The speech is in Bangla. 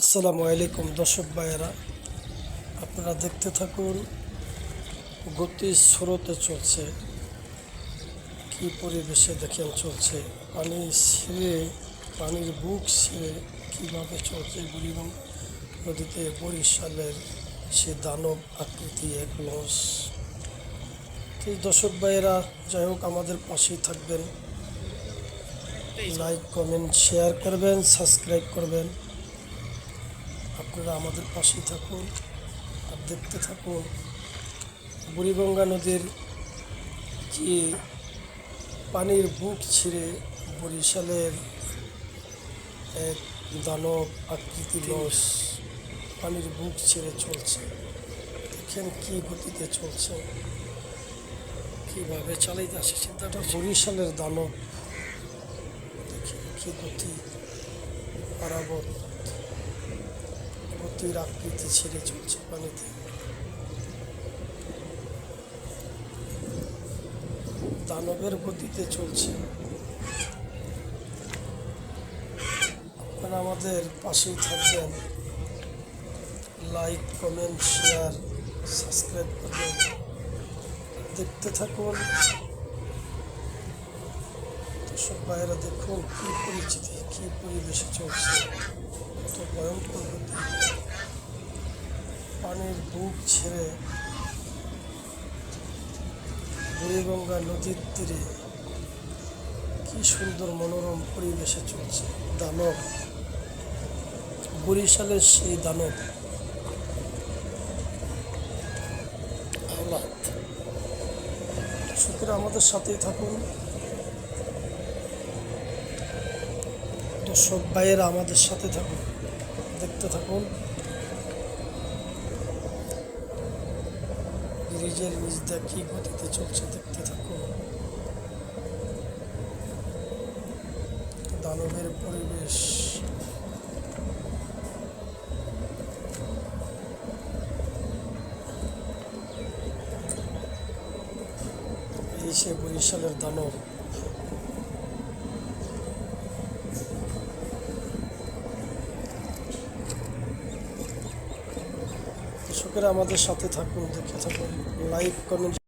আসসালামু আলাইকুম, দর্শক ভাইয়েরা। আপনারা দেখতে থাকুন, গতি স্রোতে চলছে। কি পরিবেশে দেখেন চলছে? পানি ছিঁড়ে, পানির বুক ছিঁড়ে কীভাবে চলছে বুড়িগঙ্গা নদীতে বরিশালের সে দানব আকৃতি, এক তো এই দর্শক ভাইয়েরা, যাই হোক, আমাদের পাশেই থাকবেন। লাইক, কমেন্ট, শেয়ার করবেন, সাবস্ক্রাইব করবেন। আপনারা আমাদের পাশেই থাকুন আর দেখতে থাকুন। বুড়িগঙ্গা নদীর যে পানির বুক ছিঁড়ে বরিশালের এক দানব আকৃতি লস পানির বুক ছেড়ে চলছে। দেখেন কি গতিতে চলছে। কীভাবে চালাইতে আসে চিন্তাটা বরিশালের দানব। দেখেন কি গতি পারাবত। গতির আকৃতি ছেড়ে চলছে পানিতে। দানবের গতিতে চলছে। আপনারা আমাদের পাশেই থাকবেন। লাইক, কমেন্ট, শেয়ার, সাবস্ক্রাইব করবেন। দেখতে থাকুন। দর্শক ভাইয়েরা দেখুন কী পরিচিতি, কী পরিবেশে চলছে। কত ভয়ঙ্কর পানির বুক ছেড়ে বুড়িগঙ্গা নদীর তীরে কি সুন্দর মনোরম পরিবেশে চলছে দানব। বরিশালের সেই দানব। দর্শকেরা আমাদের সাথেই থাকুন। দর্শক ভাইয়েরা আমাদের সাথে থাকুন। দেখতে থাকুন। ব্রিজের নিজদা কি গতিতে চলছে দেখতে থাকুন দানবের পরিবেশ। এই সে বরিশালের দানব। দর্শকেরা আমাদের সাথে থাকুন দেখে থাকুন লাইক কমেন্ট